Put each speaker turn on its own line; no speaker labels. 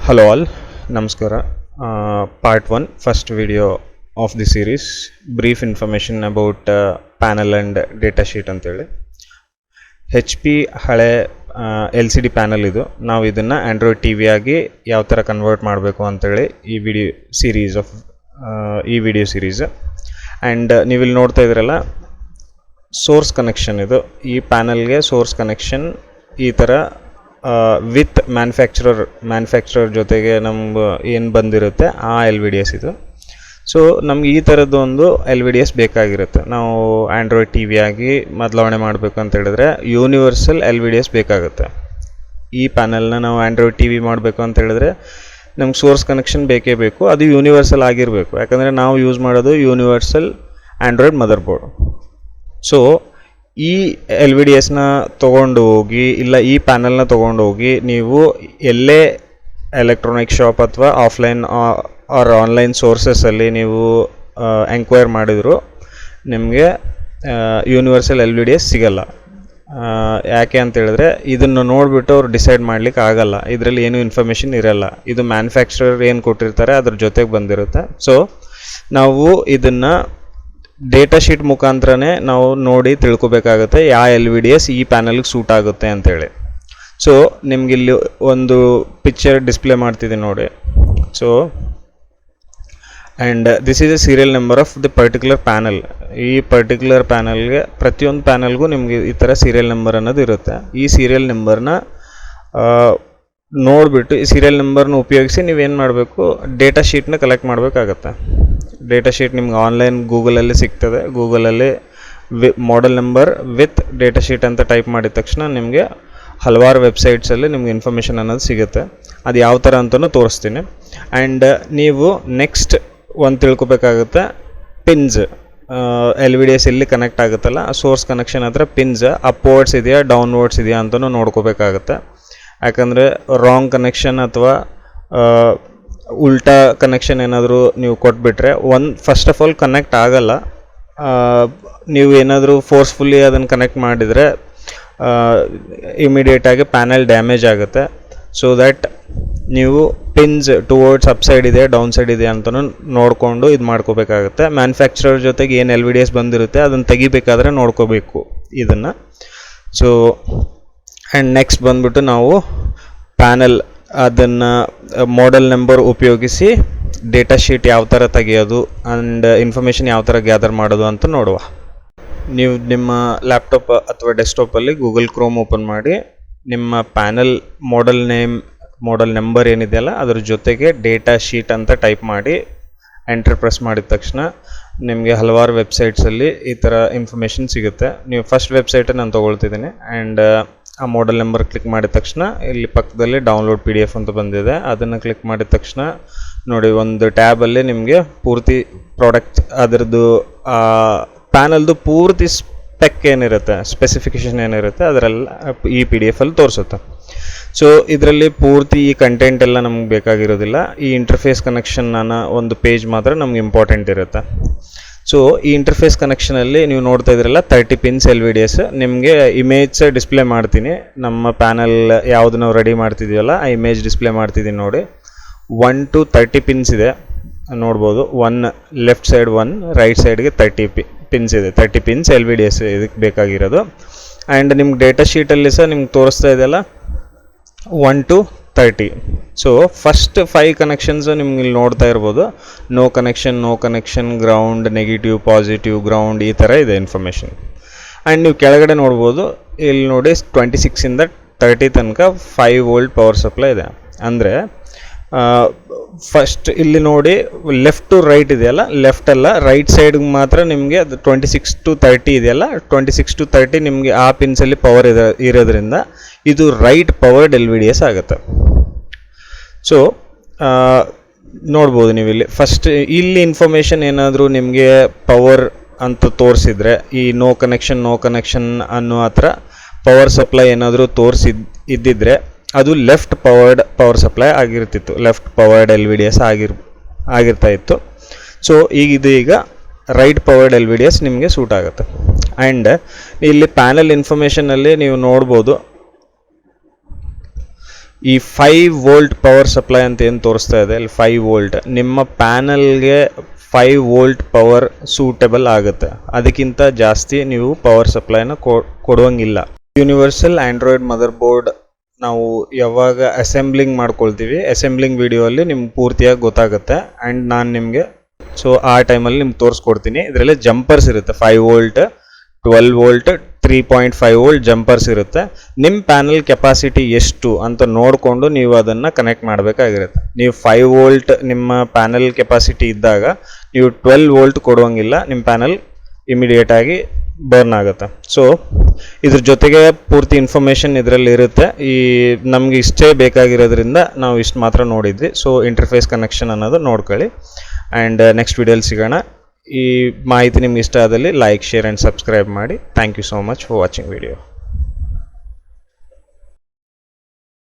Hello all ನಮಸ್ಕಾರ part one first video of the series brief information about panel and data sheet ಅಂತೇಳಿ H P ಹಳೆ L C D panel ಇದು. ನಾವು ಇದನ್ನು Android T ಆಗಿ ಯಾವ ಥರ ಕನ್ವರ್ಟ್ ಮಾಡಬೇಕು ಅಂತೇಳಿ ಈ ವಿಡಿಯೋ ಸೀರೀಸ್ ಆಫ್ ಈ ವಿಡಿಯೋ ಸೀರೀಸ್ ಆ್ಯಂಡ್ ನೀವಿಲ್ಲಿ ನೋಡ್ತಾ ಇದ್ರಲ್ಲ ಸೋರ್ಸ್ ಕನೆಕ್ಷನ್ ಇದು. ಈ ಪ್ಯಾನಲ್ಗೆ ಸೋರ್ಸ್ ಕನೆಕ್ಷನ್ ಈ ಥರ ವಿತ್ ಮ್ಯಾನುಫ್ಯಾಕ್ಚರರ್ ಮ್ಯಾನುಫ್ಯಾಕ್ಚರರ್ ಜೊತೆಗೆ ನಮ್ಮ ಏನು ಬಂದಿರುತ್ತೆ, ಆ ಎಲ್ ವಿ ಡಿ ಎಸ್ ಇದು. ಸೊ ನಮ್ಗೆ ಈ ಥರದ್ದು ಒಂದು ಎಲ್ ವಿ ಡಿ ಎಸ್ ಬೇಕಾಗಿರುತ್ತೆ. ನಾವು ಆ್ಯಂಡ್ರಾಯ್ಡ್ ಟಿ ವಿ ಆಗಿ ಬದಲಾವಣೆ ಮಾಡಬೇಕು ಅಂತ ಹೇಳಿದ್ರೆ universal L V D S ಬೇಕಾಗುತ್ತೆ. ಈ ಪ್ಯಾನಲ್ನ ನಾವು ಆ್ಯಂಡ್ರಾಯ್ಡ್ ಟಿ ವಿ ಮಾಡಬೇಕು ಅಂತ ಹೇಳಿದ್ರೆ ನಮ್ಗೆ ಸೋರ್ಸ್ ಕನೆಕ್ಷನ್ ಬೇಕೇ ಬೇಕು. ಅದು ಯೂನಿವರ್ಸಲ್ ಆಗಿರಬೇಕು. ಯಾಕಂದರೆ ನಾವು ಯೂಸ್ ಮಾಡೋದು universal android mother board so ಈ ಎಲ್ ವಿ ಡಿ ಎಸ್ನ ತೊಗೊಂಡು ಹೋಗಿ, ಇಲ್ಲ ಈ ಪ್ಯಾನಲ್ನ ತೊಗೊಂಡು ಹೋಗಿ, ನೀವು ಎಲ್ಲೇ ಎಲೆಕ್ಟ್ರಾನಿಕ್ ಶಾಪ್ ಅಥವಾ ಆಫ್ಲೈನ್ ಆರ್ ಆನ್ಲೈನ್ ಸೋರ್ಸಸಲ್ಲಿ ನೀವು ಎಂಕ್ವೈರ್ ಮಾಡಿದ್ರು, ನಿಮಗೆ universal L V D S ಸಿಗಲ್ಲ. ಯಾಕೆ ಅಂತ ಹೇಳಿದ್ರೆ ಇದನ್ನು ನೋಡಿಬಿಟ್ಟು ಅವ್ರು ಡಿಸೈಡ್ ಮಾಡ್ಲಿಕ್ಕೆ ಆಗಲ್ಲ. ಇದರಲ್ಲಿ ಏನು ಇನ್ಫಾರ್ಮೇಷನ್ ಇರಲ್ಲ. ಇದು ಮ್ಯಾನುಫ್ಯಾಕ್ಚರರ್ ಏನು ಕೊಟ್ಟಿರ್ತಾರೆ, ಅದ್ರ ಜೊತೆಗೆ ಬಂದಿರುತ್ತೆ. ಸೊ ನಾವು ಇದನ್ನು ಡೇಟಾ ಶೀಟ್ ಮುಖಾಂತರನೇ ನಾವು ನೋಡಿ ತಿಳ್ಕೊಬೇಕಾಗುತ್ತೆ, ಯಾವ ಎಲ್ ವಿ ಡಿ ಎಸ್ ಈ ಪ್ಯಾನಲ್ಗೆ ಸೂಟ್ ಆಗುತ್ತೆ ಅಂತೇಳಿ. ಸೊ ನಿಮ್ಗೆ ಇಲ್ಲಿ ಒಂದು ಪಿಕ್ಚರ್ ಡಿಸ್ಪ್ಲೇ ಮಾಡ್ತಿದ್ದೀನಿ ನೋಡಿ. So and this is a serial number of the particular panel ಈ ಪರ್ಟಿಕ್ಯುಲರ್ ಪ್ಯಾನಲ್ಗೆ ಪ್ರತಿಯೊಂದು ಪ್ಯಾನಲ್ಗೂ ನಿಮಗೆ ಈ ಥರ ಸೀರಿಯಲ್ ನಂಬರ್ ಅನ್ನೋದು ಇರುತ್ತೆ. ಈ ಸೀರಿಯಲ್ ನಂಬರ್ನ ನೋಡಿಬಿಟ್ಟು ಈ ಸೀರಿಯಲ್ ನಂಬರ್ನ ಉಪಯೋಗಿಸಿ ನೀವೇನು ಮಾಡಬೇಕು? ಡೇಟಾ ಶೀಟ್ನ ಕಲೆಕ್ಟ್ ಮಾಡಬೇಕಾಗತ್ತೆ. ಡೇಟಾ ಶೀಟ್ ನಿಮ್ಗೆ ಆನ್ಲೈನ್ ಗೂಗಲಲ್ಲಿ ಸಿಗ್ತದೆ. ಗೂಗಲಲ್ಲಿ V model number with data sheet ಅಂತ ಟೈಪ್ ಮಾಡಿದ ತಕ್ಷಣ ನಿಮಗೆ ಹಲವಾರು ವೆಬ್ಸೈಟ್ಸಲ್ಲಿ ನಿಮ್ಗೆ ಇನ್ಫಾರ್ಮೇಷನ್ ಅನ್ನೋದು ಸಿಗುತ್ತೆ. ಅದು ಯಾವ ಥರ ಅಂತಲೂ ತೋರಿಸ್ತೀನಿ. ಆ್ಯಂಡ್ ನೀವು ನೆಕ್ಸ್ಟ್ ಒಂದು ತಿಳ್ಕೊಬೇಕಾಗುತ್ತೆ. Pins L V D S ಎಲ್ಲಿ ಕನೆಕ್ಟ್ ಆಗುತ್ತಲ್ಲ ಸೋರ್ಸ್ ಕನೆಕ್ಷನ್ ಹತ್ರ ಪಿನ್ಸ್ ಅಪ್ವರ್ಡ್ಸ್ ಇದೆಯಾ ಡೌನ್ವರ್ಡ್ಸ್ ಇದೆಯಾ ಅಂತಲೂ ನೋಡ್ಕೋಬೇಕಾಗುತ್ತೆ. ಯಾಕಂದರೆ ರಾಂಗ್ ಕನೆಕ್ಷನ್ ಅಥವಾ ಉಲ್ಟಾ ಕನೆಕ್ಷನ್ ಏನಾದರೂ ನೀವು ಕೊಟ್ಬಿಟ್ರೆ, ಒಂದು ಫಸ್ಟ್ ಆಫ್ ಆಲ್ ಕನೆಕ್ಟ್ ಆಗಲ್ಲ. ನೀವು ಏನಾದರೂ ಫೋರ್ಸ್ಫುಲ್ಲಿ ಅದನ್ನು ಕನೆಕ್ಟ್ ಮಾಡಿದರೆ ಇಮಿಡಿಯೇಟಾಗಿ ಪ್ಯಾನಲ್ ಡ್ಯಾಮೇಜ್ ಆಗುತ್ತೆ. ಸೊ ದ್ಯಾಟ್ ನೀವು ಪಿನ್ಸ್ ಟುವರ್ಡ್ಸ್ ಅಪ್ ಸೈಡ್ ಇದೆ ಡೌನ್ ಸೈಡ್ ಇದೆ ಅಂತಲೂ ನೋಡಿಕೊಂಡು ಇದು ಮಾಡ್ಕೋಬೇಕಾಗುತ್ತೆ. ಮ್ಯಾನುಫ್ಯಾಕ್ಚರರ್ ಜೊತೆಗೆ ಏನು ಎಲ್ ವಿ ಡಿ ಎಸ್ ಬಂದಿರುತ್ತೆ, ಅದನ್ನು ತೆಗಿಬೇಕಾದ್ರೆ ನೋಡ್ಕೋಬೇಕು ಇದನ್ನು. ಸೊ ಆ್ಯಂಡ್ ನೆಕ್ಸ್ಟ್ ಬಂದ್ಬಿಟ್ಟು ನಾವು ಪ್ಯಾನಲ್ ಅದನ್ನು ಮಾಡೆಲ್ ನಂಬರ್ ಉಪಯೋಗಿಸಿ ಡೇಟಾ ಶೀಟ್ ಯಾವ ಥರ ತೆಗೆಯೋದು ಆ್ಯಂಡ್ ಇನ್ಫಾರ್ಮೇಷನ್ ಯಾವ ಥರ ಗ್ಯಾದರ್ ಮಾಡೋದು ಅಂತ ನೋಡುವ. ನೀವು ನಿಮ್ಮ ಲ್ಯಾಪ್ಟಾಪ್ ಅಥವಾ ಡೆಸ್ಕ್ಟಾಪಲ್ಲಿ ಗೂಗಲ್ ಕ್ರೋಮ್ ಓಪನ್ ಮಾಡಿ ನಿಮ್ಮ panel model name model number ಏನಿದೆಯಲ್ಲ, ಅದ್ರ ಜೊತೆಗೆ ಡೇಟಾ ಶೀಟ್ ಅಂತ ಟೈಪ್ ಮಾಡಿ ಎಂಟರ್ ಪ್ರೆಸ್ ಮಾಡಿದ ತಕ್ಷಣ ನಿಮಗೆ ಹಲವಾರು ವೆಬ್ಸೈಟ್ಸಲ್ಲಿ ಈ ಥರ ಇನ್ಫಾರ್ಮೇಷನ್ ಸಿಗುತ್ತೆ. ನೀವು ಫಸ್ಟ್ ವೆಬ್ಸೈಟನ್ನು ನಾನು ತೊಗೊಳ್ತಿದ್ದೀನಿ ಆ್ಯಂಡ್ ಆ ಮಾಡೆಲ್ ನಂಬರ್ ಕ್ಲಿಕ್ ಮಾಡಿದ ತಕ್ಷಣ ಇಲ್ಲಿ ಪಕ್ಕದಲ್ಲಿ ಡೌನ್ಲೋಡ್ ಪಿ ಎಫ್ ಅಂತ ಬಂದಿದೆ. ಅದನ್ನು ಕ್ಲಿಕ್ ಮಾಡಿದ ತಕ್ಷಣ ನೋಡಿ, ಒಂದು ಟ್ಯಾಬಲ್ಲಿ ನಿಮಗೆ ಪೂರ್ತಿ ಪ್ರಾಡಕ್ಟ್ ಅದರದ್ದು ಪ್ಯಾನಲ್ದು ಪೂರ್ತಿ ಸ್ಪೆಕ್ ಏನಿರುತ್ತೆ ಸ್ಪೆಸಿಫಿಕೇಶನ್ ಏನಿರುತ್ತೆ, ಅದರೆಲ್ಲ ಈ ಪಿ ಡಿ ಎಫಲ್ಲಿ ತೋರಿಸುತ್ತೆ. ಸೊ ಇದರಲ್ಲಿ ಪೂರ್ತಿ ಈ ಕಂಟೆಂಟ್ ಎಲ್ಲ ನಮ್ಗೆ ಬೇಕಾಗಿರೋದಿಲ್ಲ. ಈ ಇಂಟರ್ಫೇಸ್ ಕನೆಕ್ಷನ್ ಒಂದು ಪೇಜ್ ಮಾತ್ರ ನಮ್ಗೆ ಇಂಪಾರ್ಟೆಂಟ್ ಇರುತ್ತೆ. ಸೊ ಈ ಇಂಟರ್ಫೇಸ್ ಕನೆಕ್ಷನಲ್ಲಿ ನೀವು ನೋಡ್ತಾ ಇದ್ರಲ್ಲ thirty pins L V D S ನಿಮಗೆ ಇಮೇಜ್ ಡಿಸ್ಪ್ಲೇ ಮಾಡ್ತೀನಿ. ನಮ್ಮ ಪ್ಯಾನಲ್ ಯಾವುದು ನಾವು ರೆಡಿ ಮಾಡ್ತಿದ್ದೀವಲ್ಲ ಆ ಇಮೇಜ್ ಡಿಸ್ಪ್ಲೇ ಮಾಡ್ತಿದ್ದೀನಿ ನೋಡಿ. ಒನ್ ಟು ತರ್ಟಿ ಪಿನ್ಸ್ ಇದೆ. ನೋಡ್ಬೋದು. One left side one right ಸೈಡ್ಗೆ ತರ್ಟಿ ಪಿ ಪಿನ್ಸ್ ಇದೆ. Thirty pins L V D S ಇದಕ್ಕೆ ಬೇಕಾಗಿರೋದು. ಆ್ಯಂಡ್ ನಿಮ್ಗೆ ಡೇಟಾ ಶೀಟಲ್ಲಿ ಸಹ ನಿಮ್ಗೆ ತೋರಿಸ್ತಾ ಇದೆಯಲ್ಲ one two thirty so first five connections ನಿಮ್ಗೆ ಇಲ್ಲಿ ನೋಡ್ತಾ ಇರ್ಬೋದು. No connection no connection ground negative positive ground ಈ ಥರ ಇದೆ ಇನ್ಫಾರ್ಮೇಷನ್ ಆ್ಯಂಡ್ ನೀವು ಕೆಳಗಡೆ ನೋಡ್ಬೋದು, ಇಲ್ಲಿ ನೋಡಿ ಟ್ವೆಂಟಿ ಸಿಕ್ಸಿಂದ ತರ್ಟಿ ತನಕ ಫೈವ್ ವೋಲ್ಟ್ ಪವರ್ ಸಪ್ಲೈ ಇದೆ. ಅಂದರೆ ಫಸ್ಟ್ ಇಲ್ಲಿ ನೋಡಿ ಲೆಫ್ಟ್ ಟು ರೈಟ್ ಇದೆಯಲ್ಲ ಲೆಫ್ಟ್ ಅಲ್ಲ ರೈಟ್ ಸೈಡ್ಗೆ ಮಾತ್ರ ನಿಮಗೆ ಅದು ಟ್ವೆಂಟಿ ಸಿಕ್ಸ್ ಟು ತರ್ಟಿ ಇದೆಯಲ್ಲ ಟ್ವೆಂಟಿ ಸಿಕ್ಸ್ ಟು ತರ್ಟಿ ನಿಮಗೆ ಆ ಪಿನ್ಸಲ್ಲಿ ಪವರ್ ಇರೋ, ಇರೋದ್ರಿಂದ ಇದು right powered L V D S ಆಗುತ್ತೆ. ಸೊ ನೋಡ್ಬೋದು ನೀವು ಇಲ್ಲಿ ಫಸ್ಟ್ ಇಲ್ಲಿ ಇನ್ಫಾರ್ಮೇಷನ್ ಏನಾದರೂ ನಿಮಗೆ ಪವರ್ ಅಂತ ತೋರಿಸಿದ್ರೆ, ಈ ನೋ ಕನೆಕ್ಷನ್ ನೋ ಕನೆಕ್ಷನ್ ಅನ್ನೋ ಹತ್ರ ಪವರ್ ಸಪ್ಲೈ ಏನಾದರೂ ತೋರಿಸಿದ್, ಇದ್ದಿದ್ರೆ ಅದು left powered power supply ಆಗಿರ್ತಿತ್ತು. Left powered L V D S ಆಗಿರ್, ಆಗಿರ್ತಾ ಇತ್ತು. ಸೊ ಈಗ ಇದು ಈಗ right powered L V D S ನಿಮಗೆ ಸೂಟ್ ಆಗುತ್ತೆ. ಆ್ಯಂಡ್ ಇಲ್ಲಿ ಪ್ಯಾನಲ್ ಇನ್ಫಾರ್ಮೇಷನಲ್ಲಿ ನೀವು ನೋಡ್ಬೋದು, ಈ ಫೈವ್ ವೋಲ್ಟ್ ಪವರ್ ಸಪ್ಲೈ ಅಂತ ಏನು ತೋರಿಸ್ತಾ ಇದೆ? ಇಲ್ಲಿ ಫೈವ್ ವೋಲ್ಟ್ ನಿಮ್ಮ ಪ್ಯಾನಲ್ಗೆ ಫೈವ್ ವೋಲ್ಟ್ ಪವರ್ ಸೂಟೆಬಲ್ ಆಗುತ್ತೆ. ಅದಕ್ಕಿಂತ ಜಾಸ್ತಿ ನೀವು ಪವರ್ ಸಪ್ಲೈನ ಕೊಡುವಂಗಿಲ್ಲ ಯೂನಿವರ್ಸಲ್ ಆ್ಯಂಡ್ರಾಯ್ಡ್ ಮದರ್ ಬೋರ್ಡ್ ನಾವು ಯಾವಾಗ ಅಸೆಂಬ್ಲಿಂಗ್ ಮಾಡ್ಕೊಳ್ತೀವಿ ಅಸೆಂಬ್ಲಿಂಗ್ ವಿಡಿಯೋ ಅಲ್ಲಿ ನಿಮ್ಗೆ ಪೂರ್ತಿಯಾಗಿ ಗೊತ್ತಾಗುತ್ತೆ. ಆ್ಯಂಡ್ ನಾನು ನಿಮಗೆ ಸೊ ಆ ಟೈಮಲ್ಲಿ ನಿಮ್ಗೆ ತೋರಿಸ್ಕೊಡ್ತೀನಿ. ಇದರಲ್ಲಿ ಜಂಪರ್ಸ್ ಇರುತ್ತೆ five volt twelve volt three point five volt jumpers ಇರುತ್ತೆ. ನಿಮ್ಮ ಪ್ಯಾನಲ್ ಕೆಪಾಸಿಟಿ ಎಷ್ಟು ಅಂತ ನೋಡಿಕೊಂಡು ನೀವು ಅದನ್ನು ಕನೆಕ್ಟ್ ಮಾಡಬೇಕಾಗಿರುತ್ತೆ. ನೀವು ಫೈವ್ ವೋಲ್ಟ್ ನಿಮ್ಮ ಪ್ಯಾನಲ್ ಕೆಪಾಸಿಟಿ ಇದ್ದಾಗ, ನೀವು ಟ್ವೆಲ್ ವೋಲ್ಟ್ ಕೊಡುವಂಗಿಲ್ಲ ನಿಮ್ಮ ಪ್ಯಾನಲ್ ಇಮಿಡಿಯೇಟಾಗಿ ಬರ್ನ್ ಆಗುತ್ತೆ. ಸೊ ಇದ್ರ ಜೊತೆಗೆ ಪೂರ್ತಿ ಇನ್ಫಾರ್ಮೇಷನ್ ಇದರಲ್ಲಿ ಇರುತ್ತೆ. ಈ ನಮ್ಗೆ ಇಷ್ಟೇ ಬೇಕಾಗಿರೋದ್ರಿಂದ ನಾವು ಇಷ್ಟು ಮಾತ್ರ ನೋಡಿದ್ವಿ. ಸೊ ಇಂಟರ್ಫೇಸ್ ಕನೆಕ್ಷನ್ ಅನ್ನೋದು ನೋಡ್ಕೊಳ್ಳಿ. ಆ್ಯಂಡ್ ನೆಕ್ಸ್ಟ್ ವಿಡಿಯೋಲಿ ಸಿಗೋಣ. ಈ ಮಾಹಿತಿ ನಿಮ್ಗೆ ಇಷ್ಟ ಆದಲ್ಲಿ ಲೈಕ್ ಶೇರ್ ಆ್ಯಂಡ್ ಸಬ್ಸ್ಕ್ರೈಬ್ ಮಾಡಿ. Thank you so much for watching video